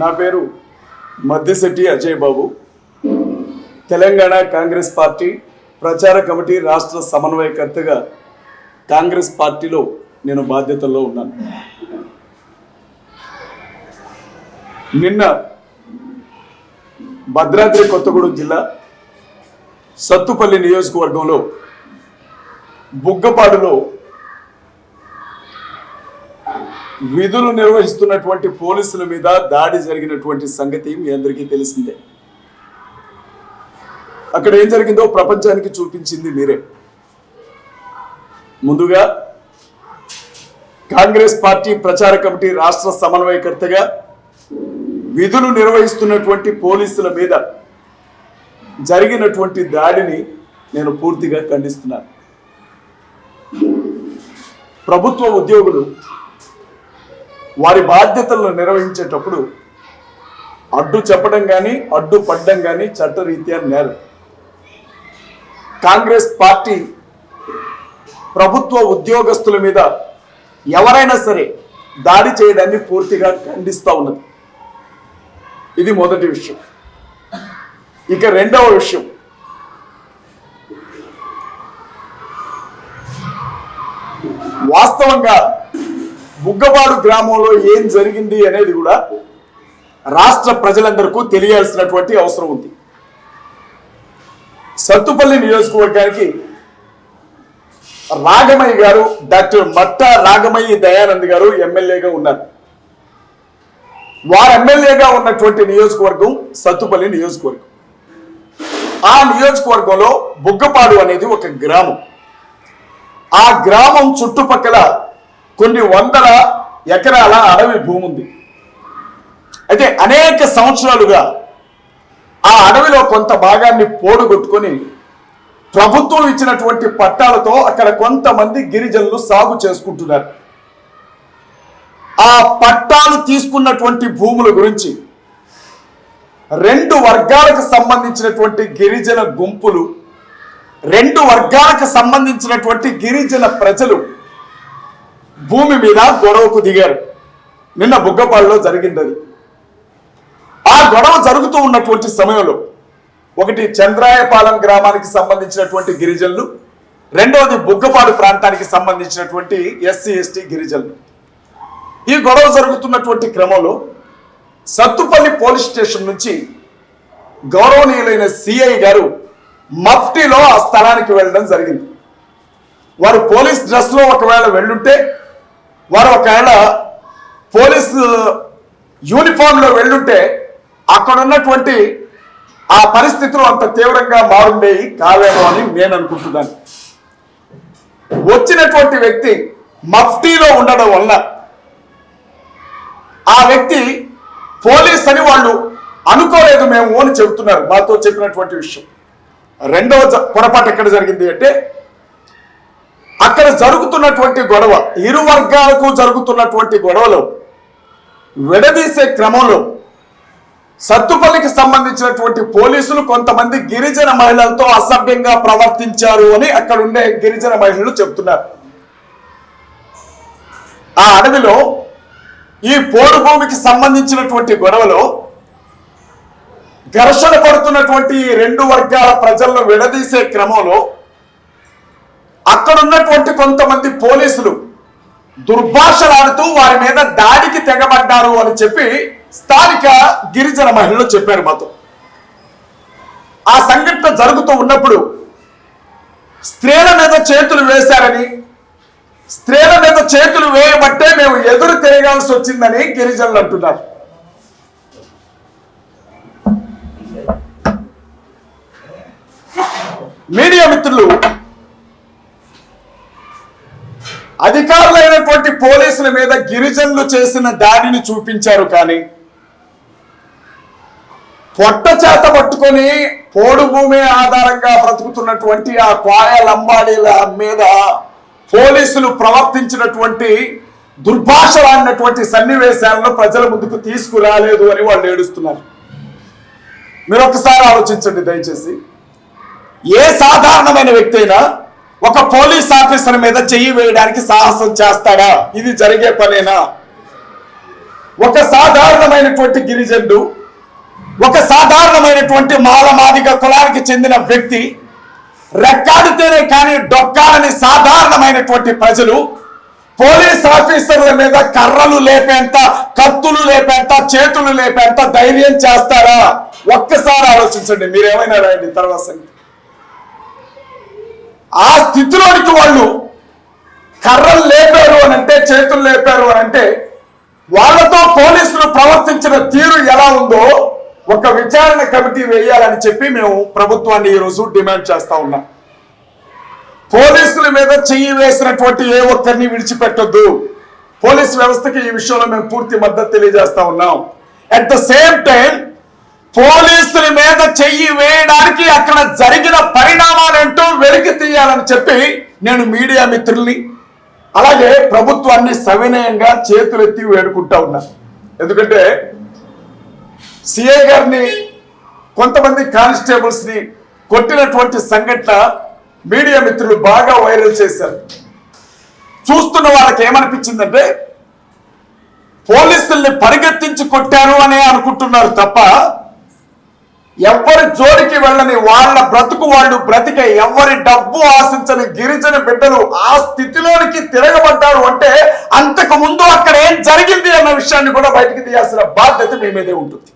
నా పేరు మద్దిశెట్టి అజయ్ బాబు. తెలంగాణ కాంగ్రెస్ పార్టీ ప్రచార కమిటీ రాష్ట్ర సమన్వయకర్తగా కాంగ్రెస్ పార్టీలో నేను బాధ్యతల్లో ఉన్నాను. నిన్న భద్రాద్రి కొత్తగూడెం జిల్లా సత్తుపల్లి నియోజకవర్గంలో బుగ్గపాడులో విధులు నిర్వహిస్తున్నటువంటి పోలీసుల మీద దాడి జరిగినటువంటి సంగతి మీ అందరికీ తెలిసిందే. అక్కడ ఏం జరిగిందో ప్రపంచానికి చూపించింది మీరే. ముందుగా కాంగ్రెస్ పార్టీ ప్రచార కమిటీ రాష్ట్ర సమన్వయకర్తగా విధులు నిర్వహిస్తున్నటువంటి పోలీసుల మీద జరిగినటువంటి దాడిని నేను పూర్తిగా ఖండిస్తున్నాను. ప్రభుత్వ ఉద్యోగులు వారి బాధ్యతలను నిర్వహించేటప్పుడు అడ్డు చెప్పడం కానీ అడ్డు పడ్డం కానీ చట్టరీత్యా నేరం. కాంగ్రెస్ పార్టీ ప్రభుత్వ ఉద్యోగస్తుల మీద ఎవరైనా సరే దాడి చేయడాన్ని పూర్తిగా ఖండిస్తూ ఉన్నది. ఇది మొదటి విషయం. ఇక రెండవ విషయం. వాస్తవంగా బుగ్గపాడు గ్రామంలో ఏం జరిగింది అనేది కూడా రాష్ట్ర ప్రజలందరికీ తెలియాల్సినటువంటి అవసరం ఉంది. సత్తుపల్లి నియోజకవర్గానికి రాగమయ్య గారు డాక్టర్ మట్ట రాగమయ్య దయానంద్ గారు ఎమ్మెల్యేగా ఉన్నారు. వారు ఎమ్మెల్యేగా ఉన్నటువంటి నియోజకవర్గం సత్తుపల్లి నియోజకవర్గం. ఆ నియోజకవర్గంలో బుగ్గపాడు అనేది ఒక గ్రామం. ఆ గ్రామం చుట్టుపక్కల కొన్ని వందల ఎకరాల అడవి భూమి ఉంది. అయితే అనేక సంవత్సరాలుగా ఆ అడవిలో కొంత భాగాన్ని పోడుగొట్టుకొని ప్రభుత్వం ఇచ్చినటువంటి పట్టాలతో అక్కడ కొంతమంది గిరిజనులు సాగు చేసుకుంటున్నారు. ఆ పట్టాలు తీసుకున్నటువంటి భూముల గురించి రెండు వర్గాలకు సంబంధించినటువంటి గిరిజన గుంపులు రెండు వర్గాలకు సంబంధించినటువంటి గిరిజన ప్రజలు భూమి మీద గొడవకు దిగారు. నిన్న బుగ్గపాడులో జరిగింది ఆ గొడవ జరుగుతూ ఉన్నటువంటి సమయంలో ఒకటి చంద్రాయపాలెం గ్రామానికి సంబంధించినటువంటి గిరిజనులు రెండవది బుగ్గపాడు ప్రాంతానికి సంబంధించినటువంటి ఎస్సీ ఎస్టీ గిరిజనులు. ఈ గొడవ జరుగుతున్నటువంటి క్రమంలో సత్తుపల్లి పోలీస్ స్టేషన్ నుంచి గౌరవనీయులైన సిఐ గారు మఫ్టీలో ఆ స్థలానికి వెళ్ళడం జరిగింది. వారు పోలీస్ డ్రెస్లో ఒకవేళ వెళ్ళుంటే వారు ఒకవేళ పోలీస్ యూనిఫామ్లో వెళ్ళుంటే అక్కడ ఉన్నటువంటి ఆ పరిస్థితులు అంత తీవ్రంగా మారుండేవి కావేమో అని నేను అనుకుంటున్నాను. వచ్చినటువంటి వ్యక్తి మఫ్టీలో ఉండడం వలన ఆ వ్యక్తి పోలీస్ అని వాళ్ళు అనుకోలేదు మేము అని చెబుతున్నారు మాతో చెప్పినటువంటి విషయం. రెండవ పొరపాటు ఎక్కడ జరిగింది అంటే అక్కడ జరుగుతున్నటువంటి గొడవ ఇరు వర్గాలకు జరుగుతున్నటువంటి గొడవలో విడదీసే క్రమంలో సత్తుపల్లికి సంబంధించినటువంటి పోలీసులు కొంతమంది గిరిజన మహిళలతో అసభ్యంగా ప్రవర్తించారు అని అక్కడ ఉండే గిరిజన మహిళలు చెప్తున్నారు ఆ అడవిలో ఈ పోడు భూమికి సంబంధించినటువంటి గొడవలో ఘర్షణ పడుతున్నటువంటి ఈ రెండు వర్గాల ప్రజలను విడదీసే క్రమంలో అక్కడ ఉన్నటువంటి కొంతమంది పోలీసులు దుర్భాషలాడుతూ వారి మీద దాడికి తెగబడ్డారు అని చెప్పి స్థానిక గిరిజన మహిళలు చెప్పారు మాతో. ఆ సంఘటన జరుగుతూ ఉన్నప్పుడు స్త్రీల మీద చేతులు వేశారని స్త్రీల మీద చేతులు వేయబట్టే మేము ఎదురు తిరగాల్సి వచ్చిందని గిరిజనులు అంటున్నారు. మీడియా మిత్రులు అధికారులైనటువంటి పోలీసుల మీద గిరిజనులు చేసిన దాడిని చూపించారు కానీ పొట్ట చేత పట్టుకొని పోడు భూమి ఆధారంగా బ్రతుకుతున్నటువంటి ఆ కోయ లంబాడీల మీద పోలీసులు ప్రవర్తించినటువంటి దుర్భాషలాడినటువంటి సన్నివేశాలను ప్రజల ముందుకు తీసుకురాలేదు అని వాళ్ళు ఏడుస్తున్నారు. మీరు ఒకసారి ఆలోచించండి దయచేసి. ఏ సాధారణమైన వ్యక్తి అయినా ఒక పోలీస్ ఆఫీసర్ మీద చెయ్యి వేయడానికి సాహసం చేస్తాడా? ఇది జరిగే పనేనా? ఒక సాధారణమైన గిరిజనుడు ఒక సాధారణమైనటువంటి మాలమాదిగ కులానికి చెందిన వ్యక్తి రెక్కాడితేనే కానీ డొక్కాలని సాధారణమైనటువంటి ప్రజలు పోలీస్ ఆఫీసర్ల మీద కర్రలు లేపేంత కత్తులు లేపేంత చేతులు లేపేంత ధైర్యం చేస్తారా? ఒక్కసారి ఆలోచించండి మీరేమైనా రాయండి తర్వాత ఆ స్థితిలోనికి వాళ్ళు కర్రలు లేపారు అని అంటే చేతులు లేపారు అని అంటే వాళ్ళతో పోలీసులు ప్రవర్తించిన తీరు ఎలా ఉందో ఒక విచారణ కమిటీ వేయాలని చెప్పి మేము ప్రభుత్వాన్ని ఈరోజు డిమాండ్ చేస్తా ఉన్నాం. పోలీసుల మీద చెయ్యి వేసినటువంటి ఏ ఒక్కరిని విడిచిపెట్టొద్దు. పోలీస్ వ్యవస్థకి ఈ విషయంలో మేము పూర్తి మద్దతు తెలియజేస్తా ఉన్నాం. అట్ ద సేమ్ టైం పోలీసుల మీద చెయ్యి వేయడానికి అక్కడ జరిగిన పరిణామాలేంటో వెలికి తీయాలని చెప్పి నేను మీడియా మిత్రుల్ని అలాగే ప్రభుత్వాన్ని సవినయంగా చేతులెత్తి వేడుకుంటా ఉన్నా. ఎందుకంటే సిఐ గారిని కొంతమంది కానిస్టేబుల్స్ని కొట్టినటువంటి సంఘటన మీడియా మిత్రులు బాగా వైరల్ చేశారు. చూస్తున్న వాళ్ళకి ఏమనిపించిందంటే పోలీసుల్ని పరిగెత్తించి కొట్టారు అనే అనుకుంటున్నారు తప్ప ఎవరి జోలికి వెళ్ళని వాళ్ళ బ్రతుకు వాళ్ళు బ్రతికే ఎవరి డబ్బు ఆశించని గిరిజన బిడ్డలు ఆ స్థితిలోనికి తిరగబడ్డారు అంటే అంతకు ముందు అక్కడ ఏం జరిగింది అన్న విషయాన్ని కూడా బయటికి తీయాల్సిన బాధ్యత మీ మీదే ఉంటుంది.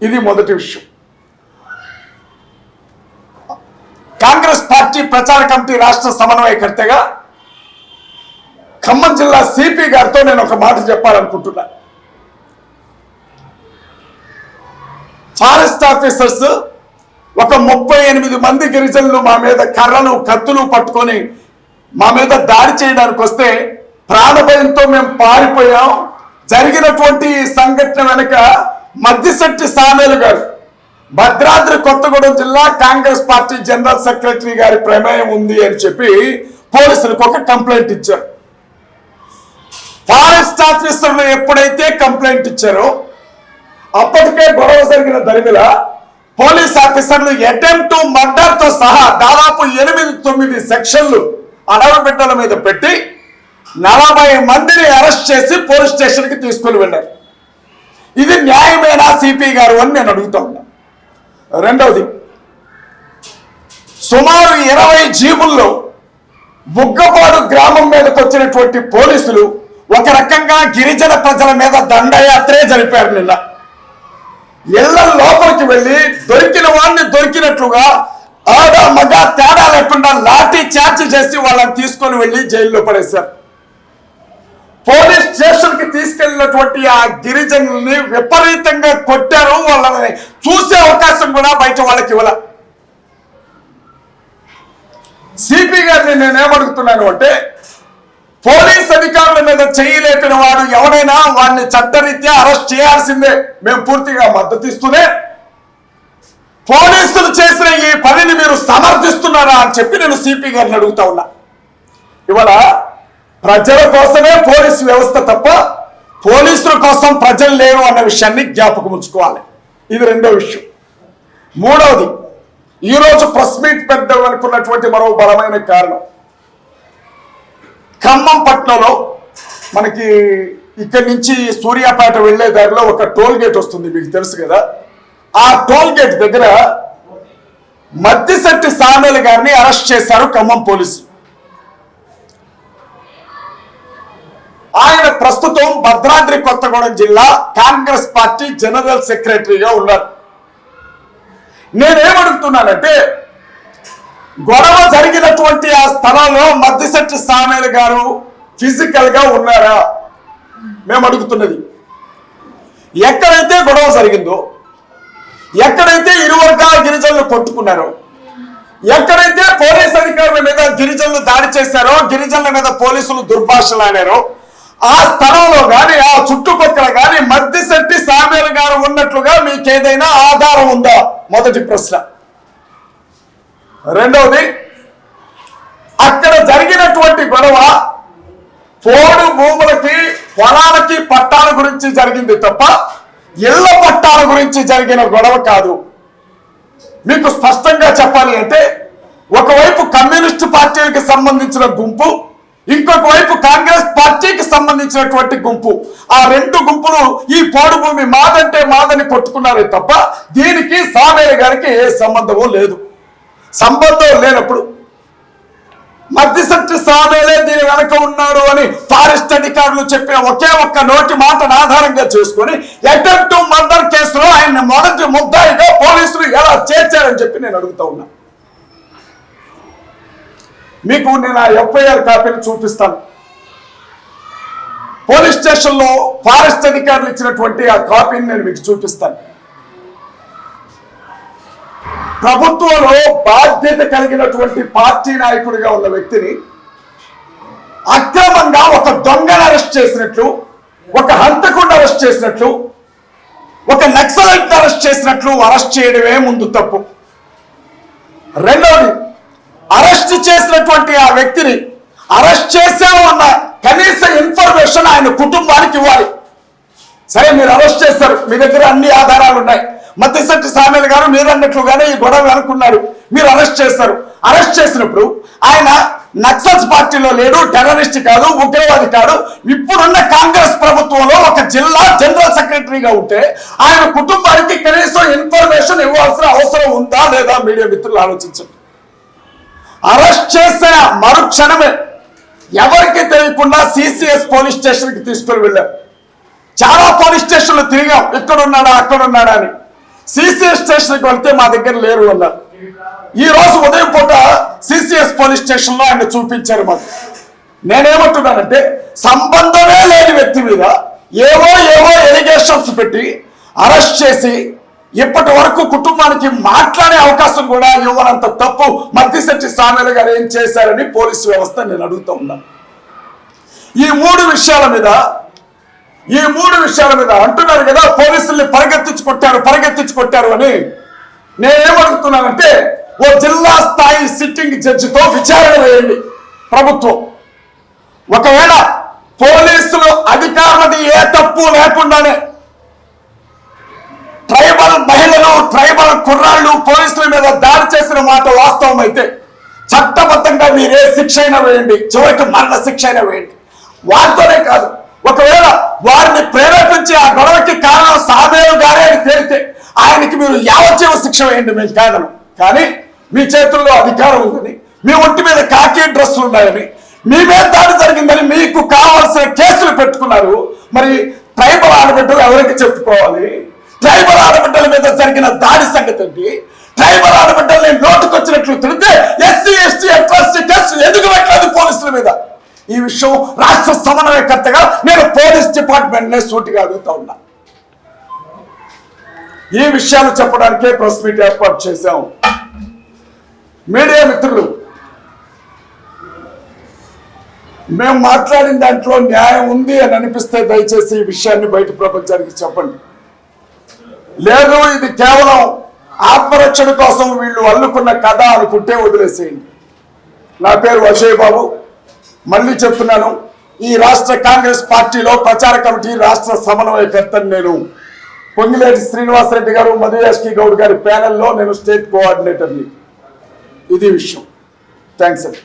ఇది మొదటి విషయం. కాంగ్రెస్ పార్టీ ప్రచార కమిటీ రాష్ట్ర సమన్వయకర్తగా ఖమ్మం జిల్లా సిపి గారితో నేను ఒక మాట చెప్పాలనుకుంటున్నా. ఫారెస్ట్ ఆఫీసర్స్ ఒక ముప్పై ఎనిమిది మంది గిరిజనులు మా మీద కర్రలు కత్తులు పట్టుకొని మా మీద దాడి చేయడానికి వస్తే ప్రాణభయంతో మేము పారిపోయాం. జరిగినటువంటి ఈ సంఘటన వెనుక మద్దిశెట్టి సామేలు గారు భద్రాద్రి కొత్తగూడెం జిల్లా కాంగ్రెస్ పార్టీ జనరల్ సెక్రటరీ గారి ప్రమేయం ఉంది అని చెప్పి పోలీసులకు ఒక కంప్లైంట్ ఇచ్చారు. ఫారెస్ట్ ఆఫీసర్లు ఎప్పుడైతే కంప్లైంట్ ఇచ్చారో అప్పటికే గొడవ జరిగిన దరిమిల పోలీస్ ఆఫీసర్లు అటెంప్ట్ మర్డర్తో సహా దాదాపు ఎనిమిది తొమ్మిది సెక్షన్లు అడవి బిడ్డల మీద పెట్టి నలభై మందిని అరెస్ట్ చేసి పోలీస్ స్టేషన్కి వెళ్ళారు. ఇది న్యాయమేనా సిపి గారు అని నేను అడుగుతా ఉన్నా. రెండవది సుమారు ఇరవై జీబుల్లో బుగ్గపాడు గ్రామం మీదకి వచ్చినటువంటి పోలీసులు ఒక రకంగా గిరిజన ప్రజల మీద దండయాత్రే జరిపారు నిన్న. ఇళ్ళ లోపలికి వెళ్ళి దొరికిన వాడిని దొరికినట్లుగా ఆడ మగ తేడా లేకుండా లాఠీ చార్జ్ చేసి వాళ్ళని తీసుకొని వెళ్ళి జైల్లో పడేశారు. పోలీస్ స్టేషన్కి తీసుకెళ్ళినటువంటి ఆ గిరిజనుల్ని విపరీతంగా కొట్టారు. వాళ్ళని చూసే అవకాశం కూడా బయట వాళ్ళకి ఇవ్వాల. సిపి గారిని నేనేమడుగుతున్నాను అంటే పోలీస్ అధికారుల మీద చేయలేపిన వాడు ఎవడైనా వాడిని చట్టరీత్యా అరెస్ట్ చేయాల్సిందే. మేము పూర్తిగా మద్దతిస్తూనే పోలీసులు చేసిన ఈ పనిని మీరు సమర్థిస్తున్నారా అని చెప్పి నేను సిపి గారిని అడుగుతా ఉన్నా. ఇవాళ ప్రజల కోసమే పోలీసు వ్యవస్థ తప్ప పోలీసుల కోసం ప్రజలు లేరు అన్న విషయాన్ని జ్ఞాపకం ఉంచుకోవాలి. ఇది రెండో విషయం. మూడవది ఈరోజు ప్రెస్ మీట్ పెద్దాం అనుకున్నటువంటి మరో బలమైన కారణం. ఖమ్మం పట్నంలో మనకి ఇక్కడి నుంచి సూర్యాపేట వెళ్ళే దారిలో ఒక టోల్ గేట్ వస్తుంది మీకు తెలుసు కదా. ఆ టోల్ గేట్ దగ్గర మద్దిశెట్టి సామేలు గారిని అరెస్ట్ చేశారు ఖమ్మం పోలీసులు ఆయన ప్రస్తుతం భద్రాద్రి కొత్తగూడెం జిల్లా కాంగ్రెస్ పార్టీ జనరల్ సెక్రటరీగా ఉన్నారు. నేనేమడుగుతున్నానంటే గొడవ జరిగినటువంటి ఆ స్థలంలో మద్దిశెట్టి సామేలు గారు ఫిజికల్గా ఉన్నారా? మేము అడుగుతున్నది. ఎక్కడైతే గొడవ జరిగిందో ఎక్కడైతే ఇరు వర్గాల గిరిజనులు కొట్టుకున్నారో ఎక్కడైతే పోలీస్ అధికారుల మీద గిరిజనులు దాడి చేశారో గిరిజనుల మీద పోలీసులు దుర్భాషలాడారో ఆ స్థలంలో కానీ ఆ చుట్టుపక్కల కానీ మద్దిశెట్టి సామేలు గారు ఉన్నట్లుగా మీకు ఏదైనా ఆధారం ఉందా? మొదటి ప్రశ్న. రెండవది అక్కడ జరిగినటువంటి గొడవ పోడు భూములకి పొలాలకి పట్టాల గురించి జరిగింది తప్ప ఇళ్ళ పట్టాల గురించి జరిగిన గొడవ కాదు. మీకు స్పష్టంగా చెప్పాలి అంటే ఒకవైపు కమ్యూనిస్టు పార్టీలకు సంబంధించిన గుంపు ఇంకొక వైపు కాంగ్రెస్ పార్టీకి సంబంధించినటువంటి గుంపు. ఆ రెండు గుంపులు ఈ పోడు భూమి మాదంటే మాదని కొట్టుకున్నారే తప్ప దీనికి సామయ్య గారికి ఏ సంబంధము లేదు. సంబంధం లేనప్పుడు మధ్యశక్తి సామేలే దీని వెనక ఉన్నాడు అని ఫారెస్ట్ అధికారులు చెప్పిన ఒకే ఒక్క నోటి మాటను ఆధారంగా చేసుకొని అటెంప్ట్ మర్డర్ కేసులో ఆయన మొదటి ముద్దాయిగా పోలీసులు ఎలా చేర్చారని చెప్పి నేను అడుగుతా ఉన్నా. మీకు నేను ఆ ఎఫ్ఐఆర్ కాపీని చూపిస్తాను. పోలీస్ స్టేషన్లో ఫారెస్ట్ అధికారులు ఇచ్చినటువంటి ఆ కాపీని నేను మీకు చూపిస్తాను. ప్రభుత్వంలో బాధ్యత కలిగినటువంటి పార్టీ నాయకుడిగా ఉన్న వ్యక్తిని అక్రమంగా ఒక దొంగను అరెస్ట్ చేసినట్లు ఒక హంతకుండా అరెస్ట్ చేసినట్లు ఒక నక్సలైట్ అరెస్ట్ చేసినట్లు అరెస్ట్ చేయడమే ముందు తప్పు. రెండవది అరెస్ట్ చేసినటువంటి ఆ వ్యక్తిని అరెస్ట్ చేశాము అన్న కనీస ఇన్ఫర్మేషన్ ఆయన కుటుంబానికి ఇవ్వాలి. సరే మీరు అరెస్ట్ చేస్తారు మీ దగ్గర అన్ని ఆధారాలు ఉన్నాయి. మత్తిశెట్టి సామెల్ గారు మీరు అన్నట్లుగానే ఈ గొడవ అనుకున్నారు. మీరు అరెస్ట్ చేస్తారు. అరెస్ట్ చేసినప్పుడు ఆయన నక్సల్స్ పార్టీలో లేడు టెర్రరిస్ట్ కాదు ఉగ్రవాది కాదు. ఇప్పుడున్న కాంగ్రెస్ ప్రభుత్వంలో ఒక జిల్లా జనరల్ సెక్రటరీగా ఉంటే ఆయన కుటుంబానికి కనీసం ఇన్ఫర్మేషన్ ఇవ్వాల్సిన అవసరం ఉందా లేదా మీడియా మిత్రులు ఆలోచించండి. అరెస్ట్ చేసిన మరుక్షణమే ఎవరికి తెలియకుండా సిసిఎస్ పోలీస్ స్టేషన్కి తీసుకుని వెళ్ళారు చాలా పోలీస్ స్టేషన్లు తిరిగాం. ఇక్కడ ఉన్నాడా అక్కడ ఉన్నాడా అని. సిసిఎస్ స్టేషన్కి వెళ్తే మా దగ్గర లేరు అన్నారు ఈ రోజు ఉదయం పూట సిసిఎస్ పోలీస్ స్టేషన్లో ఆయన చూపించారు మాకు. నేనేమంటున్నానంటే సంబంధమే లేని వ్యక్తి మీద ఏవో ఏవో ఎలిగేషన్స్ పెట్టి అరెస్ట్ చేసి ఇప్పటి వరకు కుటుంబానికి మాట్లాడే అవకాశం కూడా ఇవ్వనంత తప్పు మద్దిశెట్టి సామెల గారు ఏం చేశారని పోలీసు వ్యవస్థ నేను అడుగుతూ ఉన్నాను ఈ మూడు విషయాల మీద ఈ మూడు విషయాల మీద అంటున్నారు కదా పోలీసుల్ని పరిగెత్తించి కొట్టారు పరిగెత్తించి కొట్టారు అని. నేనేమడుగుతున్నానంటే ఓ జిల్లా స్థాయి సిట్టింగ్ జడ్జితో విచారణ వేయండి ప్రభుత్వం. ఒకవేళ పోలీసులు అధికారులది ఏ తప్పు లేకుండానే ట్రైబల్ మహిళలు ట్రైబల్ కుర్రాళ్ళు పోలీసుల మీద దాడి చేసిన మాట వాస్తవం అయితే చట్టబద్ధంగా మీరే శిక్ష అయినా వేయండి చివరికి మరణ శిక్ష అయినా వేయండి. వారితోనే కాదు ఒకవేళ వారిని ప్రేరేపించి ఆ గొడవకి కారణం సామేలు గారే అని తేలితే ఆయనకి మీరు యావజ్జీవ శిక్ష వేయండి మేము కాదను కానీ మీ చేతుల్లో అధికారం ఉందని మీ ఒంటి మీద కాకి డ్రెస్సులు ఉన్నాయని మీ మీద దాడి జరిగిందని మీకు కావాల్సిన కేసులు పెట్టుకున్నారు. మరి ట్రైబల్ ఆడబిడ్డలు ఎవరికి చెప్పుకోవాలి? ట్రైబల్ ఆడబిడ్డల మీద జరిగిన దాడి సంగతి ఏంటి ట్రైబల్ ఆడబిడ్డల్ని నోటుకొచ్చినట్లు తిడితే ఎస్సీ ఎస్టీ ఎట్రాసిటీ కేసు ఎందుకు పెట్టలేదు పోలీసుల మీద ఈ విషయం రాష్ట్ర సమన్వయకర్తగా నేను పోలీస్ డిపార్ట్మెంట్ నే సూటిగా అడుగుతా ఉన్నా. ఈ విషయాలు చెప్పడానికే ప్రెస్ మీట్ ఏర్పాటు చేశాం. మీడియా మిత్రులు మేము మాట్లాడిన దాంట్లో న్యాయం ఉంది అని అనిపిస్తే దయచేసి ఈ విషయాన్ని బయట ప్రపంచానికి చెప్పండి. లేదు ఇది కేవలం ఆత్మరక్షణ కోసం వీళ్ళు అల్లుకున్న కథ అనుకుంటే వదిలేసేయండి. నా పేరు అజయ్ బాబు. మళ్ళీ చెప్తున్నాను ఈ రాష్ట్ర కాంగ్రెస్ పార్టీలో ప్రచార కమిటీ రాష్ట్ర సమన్వయకర్తని నేను పొంగిలేటి శ్రీనివాసరెడ్డి గారు మధుయాష్కి గౌడ్ గారి ప్యానెల్లో నేను స్టేట్ కోఆర్డినేటర్ని. ఇది విషయం. థ్యాంక్స్ అండి.